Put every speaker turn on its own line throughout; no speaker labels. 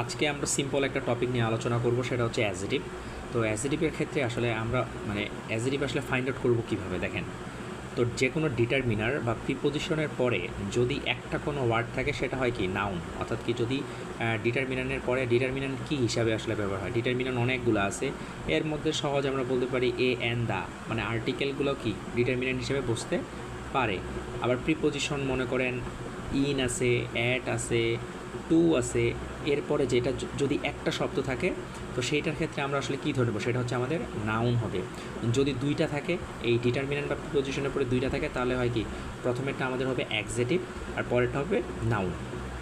আজকে আমরা সিম্পল একটা টপিক নিয়ে আলোচনা করব, সেটা হচ্ছে অ্যাজিটিভ তো অ্যাজিটিভের ক্ষেত্রে আসলে আমরা মানে অ্যাজিটিভ আসলে ফাইন্ড আউট করব কীভাবে, দেখেন। তো যে কোনো ডিটারমিনার বা প্রিপোজিশনের পরে যদি একটা কোনো ওয়ার্ড থাকে, সেটা হয় কি নাউন অর্থাৎ কি যদি ডিটারমিনানের পরে ডিটারমিনান কী হিসাবে আসলে ব্যবহার হয়? ডিটারমিনান অনেকগুলো আছে। এর মধ্যে সহজ আমরা বলতে পারি এ অ্যান দা মানে আর্টিকেলগুলো কি ডিটারমিনান হিসেবে বসতে পারে। আবার প্রিপোজিশন মনে করেন ইন আছে অ্যাট আছে টু আছে, এরপরে যেটা যদি একটা শব্দ থাকে, তো সেইটার ক্ষেত্রে আমরা আসলে কী ধরবো সেটা হচ্ছে আমাদের নাউন হবে। যদি দুইটা থাকে, এই ডিটারমিনেন্ট বা পজিশনের পরে দুইটা থাকে, তাহলে হয় কি? প্রথমেরটা আমাদের হবে অ্যাকজেটিভ আর পরেরটা হবে নাউন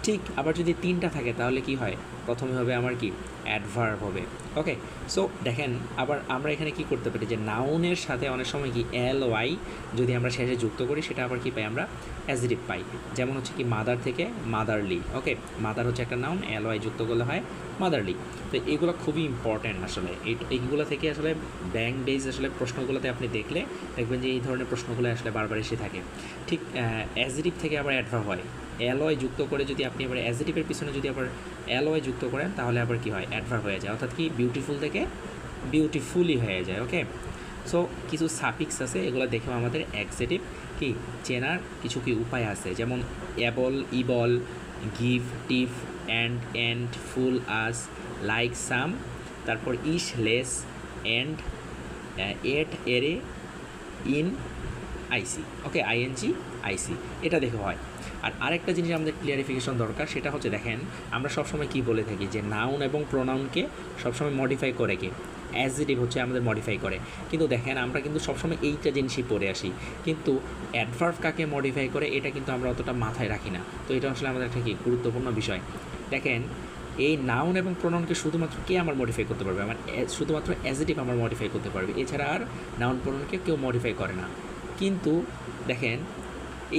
ঠিক, আবার যদি তিনটা থাকে, তাহলে কি হয়? প্রথমে হবে আমার কি? অ্যাডভার্ব হবে। ওকে সো দেখেন, আবার আমরা এখানে কি করতে পারি? যে নাউনের সাথে অনেক সময় কি এল ওয়াই যদি আমরা শেষে যুক্ত করি, সেটা আবার কি পাই আমরা? অ্যাজিটিভ পাই। যেমন হচ্ছে কি মাদার থেকে মাদারলি ওকে মাদার হচ্ছে একটা নাউন এল ওয়াই যুক্ত করলে হয় মাদারলি তো এগুলো খুবই ইম্পর্ট্যান্ট আসলে। এই, এইগুলো থেকে আসলে ব্যাংক বেস আসলে প্রশ্নগুলোতে আপনি দেখলে দেখবেন যে এই ধরনের প্রশ্নগুলো আসলে বারবার এসে থাকে। ঠিক অ্যাজিটিভ থেকে আবার অ্যাডভার্ব হয়। অ্যালয় যুক্ত করে যদি আপনি আবার অ্যাজিটিভের পিছনে যদি আবার অ্যালয় যুক্ত করেন, তাহলে আবার কি হয়? অ্যাডভার্ব হয়ে যায়। অর্থাৎ কি বিউটিফুল থেকে বিউটিফুলি হয়ে যায় ওকে সো কিছু সাপিক্স আছে, এগুলো দেখেও আমাদের অ্যাক্সেটিভ কি চেনার কিছু কি উপায় আছে? যেমন able ible, give, টিফ, and and ful, ous, like, some, তারপর ইস লেস অ্যান্ড এট, এরে, ইন আইসি ওকে আইএনজি আইসি, এটা দেখে হয়। আর আরেকটা জিনিস আমাদের ক্লিয়ারিফিকেশন দরকার, সেটা হচ্ছে দেখেন, আমরা সবসময় কি বলে থাকি যে নাউন এবং প্রোনাউনকে সবসময় মডিফাই করে কে? অ্যাজিটিভ হচ্ছে আমাদের মডিফাই করে। কিন্তু দেখেন, আমরা কিন্তু সবসময় এইটা জিনিসই পড়ে আসি। কিন্তু অ্যাডভার্ভ কাকে মডিফাই করে, এটা কিন্তু আমরা অতটা মাথায় রাখি না। তো এটা আসলে আমাদের একটা কি গুরুত্বপূর্ণ বিষয়। দেখেন, এই নাউন এবং প্রোনাউনকে শুধুমাত্র কে আমার মডিফাই করতে পারবে? আমার শুধুমাত্র অ্যাজিটিভ আমার মডিফাই করতে পারবে। এছাড়া আর নাউন প্রোনাউনকে কেউ মডিফাই করে না। কিন্তু দেখেন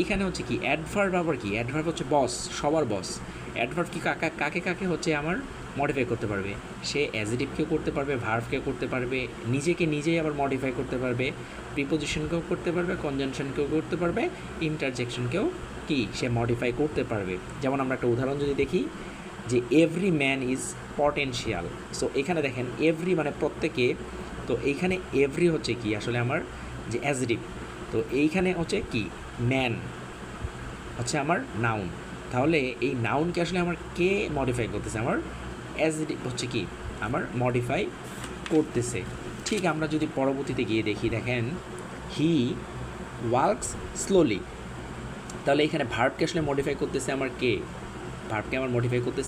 এইখানে হচ্ছে কি অ্যাডভার্ব আবার কি? অ্যাডভার্ব হচ্ছে বস সবার বস অ্যাডভার্ব কি কাকা কাকে কাকে হচ্ছে আমার মডিফাই করতে পারবে? সে অ্যাজিটিভকেও করতে পারবে ভার্ভকেও করতে পারবে, নিজেকে নিজেই আবার মডিফাই করতে পারবে প্রিপোজিশনকেও করতে পারবে কনজাংশনকেও করতে পারবে ইন্টারজেকশনকেও কি সে মডিফাই করতে পারবে। যেমন আমরা একটা উদাহরণ যদি দেখি, যে every man is potential so এখানে দেখেন এভরি মানে প্রত্যেকে, তো এইখানে এভরি হচ্ছে কি? আসলে আমার যে অ্যাজিটিভ তো এইখানে হচ্ছে কি? ম্যান হচ্ছে আমার নাউন তাহলে এই নাউনকে আসলে আমার কে মডিফাই করতেছে? আমার অ্যাজিটিভ হচ্ছে কি? আমার মডিফাই করতেছে। ঠিক আমরা যদি পরবর্তীতে গিয়ে দেখি, দেখেন হি ওয়ার্কস স্লোলি তাহলে এখানে ভার্বকে আসলে মডিফাই করতেছে আমার কে? ভার্বকে আমার মডিফাই করতেছে